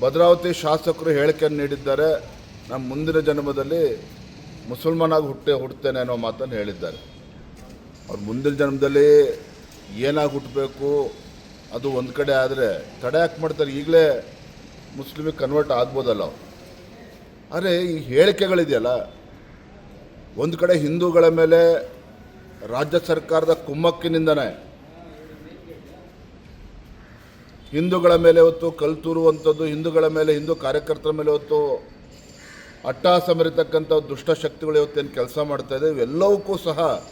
ಭದ್ರಾವತಿ ಶಾಸಕರು ಹೇಳಿಕೆಯನ್ನು ನೀಡಿದ್ದಾರೆ. ನಮ್ಮ ಮುಂದಿನ ಜನ್ಮದಲ್ಲಿ ಮುಸಲ್ಮಾನಾಗಿ ಹುಟ್ಟೆ ಹುಡ್ತೇನೆ ಅನ್ನೋ ಮಾತನ್ನು ಹೇಳಿದ್ದಾರೆ. ಅವ್ರು ಮುಂದಿನ ಜನ್ಮದಲ್ಲಿ ಏನಾಗಿ ಹುಟ್ಟಬೇಕು, ಅದು ಒಂದು ಕಡೆ ಆದರೆ ತಡೆ ಯಾಕೆ ಮಾಡ್ತಾರೆ? ಈಗಲೇ ಮುಸ್ಲಿಮಿಗೆ ಕನ್ವರ್ಟ್ ಆಗ್ಬೋದಲ್ಲ ಅವ್ರು. ಆದರೆ ಈ ಹೇಳಿಕೆಗಳಿದೆಯಲ್ಲ, ಒಂದು ಕಡೆ ಹಿಂದೂಗಳ ಮೇಲೆ ರಾಜ್ಯ ಸರ್ಕಾರದ ಕುಮ್ಮಕ್ಕಿನಿಂದನೇ ಹಿಂದೂಗಳ ಮೇಲೆ ಹೊತ್ತು ಕಲ್ತೂರುವಂಥದ್ದು ಹಿಂದೂಗಳ ಮೇಲೆ, ಹಿಂದೂ ಕಾರ್ಯಕರ್ತರ ಮೇಲೆ ಹೊತ್ತು ಅಟ್ಟಾಸ ಮರಿತಕ್ಕಂಥ ದುಷ್ಟಶಕ್ತಿಗಳು ಇವತ್ತೇನು ಕೆಲಸ ಮಾಡ್ತಾ ಇದೆ, ಇವೆಲ್ಲವಕ್ಕೂ ಸಹ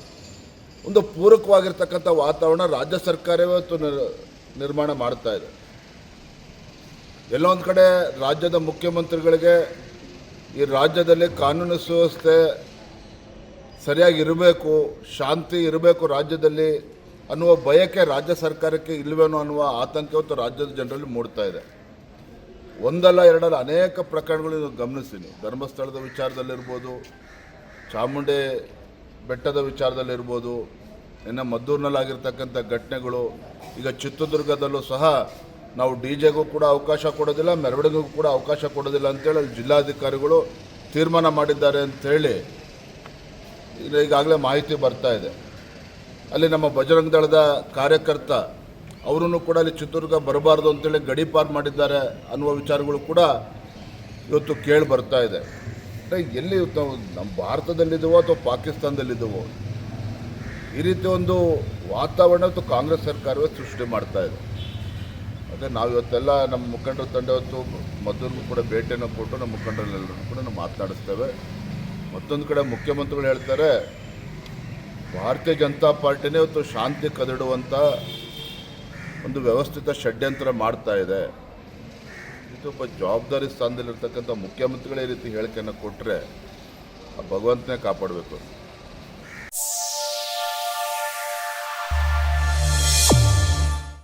ಒಂದು ಪೂರಕವಾಗಿರ್ತಕ್ಕಂಥ ವಾತಾವರಣ ರಾಜ್ಯ ಸರ್ಕಾರವೇ ಇವತ್ತು ನಿರ್- ನಿರ್ಮಾಣ ಮಾಡ್ತಾ ಇದೆ. ಎಲ್ಲೊಂದು ಕಡೆ ರಾಜ್ಯದ ಮುಖ್ಯಮಂತ್ರಿಗಳಿಗೆ ಈ ರಾಜ್ಯದಲ್ಲಿ ಕಾನೂನು ಸುವ್ಯವಸ್ಥೆ ಸರಿಯಾಗಿ ಇರಬೇಕು, ಶಾಂತಿ ಇರಬೇಕು ರಾಜ್ಯದಲ್ಲಿ ಅನ್ನುವ ಬಯಕೆ ರಾಜ್ಯ ಸರ್ಕಾರಕ್ಕೆ ಇಲ್ಲವೇನೋ ಅನ್ನುವ ಆತಂಕವತ್ತು ರಾಜ್ಯದ ಜನರಲ್ಲಿ ಮೂಡ್ತಾ ಇದೆ. ಒಂದಲ್ಲ ಎರಡಲ್ಲ ಅನೇಕ ಪ್ರಕರಣಗಳು ಗಮನಿಸ್ತೀನಿ. ಧರ್ಮಸ್ಥಳದ ವಿಚಾರದಲ್ಲಿರ್ಬೋದು, ಚಾಮುಂಡಿ ಬೆಟ್ಟದ ವಿಚಾರದಲ್ಲಿರ್ಬೋದು ಇನ್ನು ಮದ್ದೂರಿನಲ್ಲಾಗಿರ್ತಕ್ಕಂಥ ಘಟನೆಗಳು, ಈಗ ಚಿತ್ರದುರ್ಗದಲ್ಲೂ ಸಹ ನಾವು ಡಿ ಜೆಗೂ ಕೂಡ ಅವಕಾಶ ಕೊಡೋದಿಲ್ಲ, ಮೆರವಣಿಗೆಗೂ ಕೂಡ ಅವಕಾಶ ಕೊಡೋದಿಲ್ಲ ಅಂತೇಳಿ ಜಿಲ್ಲಾಧಿಕಾರಿಗಳು ತೀರ್ಮಾನ ಮಾಡಿದ್ದಾರೆ ಈಗ ಈಗಾಗಲೇ ಮಾಹಿತಿ ಬರ್ತಾ ಇದೆ. ಅಲ್ಲಿ ನಮ್ಮ ಬಜರಂಗ ದಳದ ಕಾರ್ಯಕರ್ತ, ಅವರನ್ನು ಕೂಡ ಅಲ್ಲಿ ಚಿತ್ರದುರ್ಗ ಬರಬಾರ್ದು ಅಂತೇಳಿ ಗಡೀಪಾರು ಮಾಡಿದ್ದಾರೆ ಅನ್ನುವ ವಿಚಾರಗಳು ಕೂಡ ಇವತ್ತು ಕೇಳಿ ಬರ್ತಾ ಇದೆ. ಎಲ್ಲಿ ನಾವು ನಮ್ಮ ಭಾರತದಲ್ಲಿದ್ದವೋ ಅಥವಾ ಪಾಕಿಸ್ತಾನದಲ್ಲಿದ್ದವೋ ಈ ರೀತಿ ಒಂದು ವಾತಾವರಣ ಇವತ್ತು ಕಾಂಗ್ರೆಸ್ ಸರ್ಕಾರವೇ ಸೃಷ್ಟಿ ಮಾಡ್ತಾ ಇದೆ. ಅದೇ ನಾವು ಇವತ್ತೆಲ್ಲ ನಮ್ಮ ಮುಖಂಡರ ತಂಡ ಇವತ್ತು ಮದ್ದೂರಿಗೂ ಕೂಡ ಭೇಟಿಯನ್ನು ಕೊಟ್ಟು ನಮ್ಮ ಮುಖಂಡರೆಲ್ಲರೂ ಕೂಡ ನಾವು ಮಾತನಾಡಿಸ್ತೇವೆ. ಮತ್ತೊಂದು ಕಡೆ ಮುಖ್ಯಮಂತ್ರಿಗಳು ಹೇಳ್ತಾರೆ ಭಾರತೀಯ ಜನತಾ ಪಾರ್ಟಿನೇ ಇವತ್ತು ಶಾಂತಿ ಕದಡುವಂಥ ಒಂದು ವ್ಯವಸ್ಥಿತ ಷಡ್ಯಂತ್ರ ಮಾಡ್ತಾ ಇದೆ. ಇದು ಒಬ್ಬ ಜವಾಬ್ದಾರಿ ಸ್ಥಾನದಲ್ಲಿರ್ತಕ್ಕಂಥ ಮುಖ್ಯಮಂತ್ರಿಗಳೇ ರೀತಿ ಹೇಳಿಕೆಯನ್ನು ಕೊಟ್ಟರೆ ಆ ಭಗವಂತನೇ ಕಾಪಾಡಬೇಕು.